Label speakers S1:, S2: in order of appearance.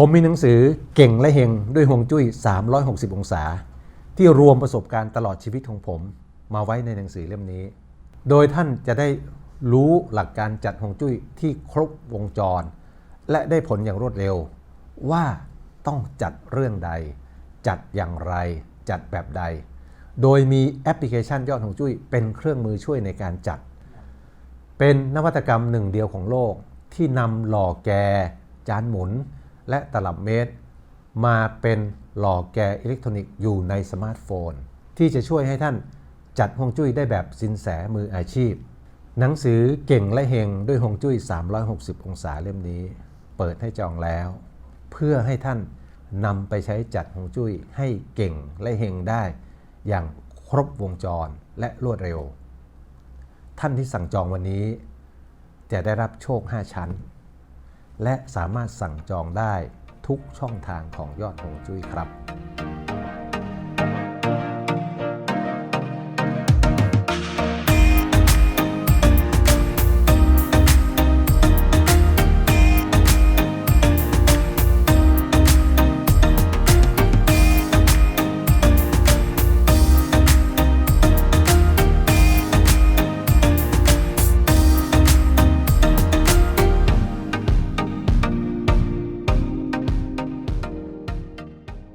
S1: ผมมีหนังสือเก่งและเฮงด้วยฮวงจุ้ย 360 องศา ที่รวมประสบการณ์ตลอดชีวิตของผม มาไว้ในหนังสือเล่มนี้ โดยท่านจะได้รู้หลักการจัดฮวงจุ้ยที่ครบวงจร และได้ผลอย่างรวดเร็ว ว่าต้องจัดเรื่องใด จัดอย่างไร จัดแบบใด โดยมีแอปพลิเคชันยอดฮวงจุ้ยเป็นเครื่องมือช่วยในการจัด เป็นนวัตกรรมหนึ่งเดียวของโลกที่นำหล่อแกจานหมุน และตลับเมตร มาเป็นหล่อแกอิเล็กทรอนิกส์อยู่ในสมาร์ทโฟน ที่จะช่วยให้ท่านจัดฮวงจุ้ยได้แบบสินแสมืออาชีพ หนังสือเก่งและเฮงด้วยฮวงจุ้ย 360 องศาเล่มนี้ เปิดให้จองแล้ว เพื่อให้ท่านนำไปใช้จัดฮวงจุ้ยให้เก่งและเฮงได้ อย่างครบวงจรและรวดเร็ว ท่านที่สั่งจองวันนี้ จะได้รับโชค 5 ชั้น และสามารถสั่งจองได้ทุกช่องทางของยอดฮวงจุ้ยครับ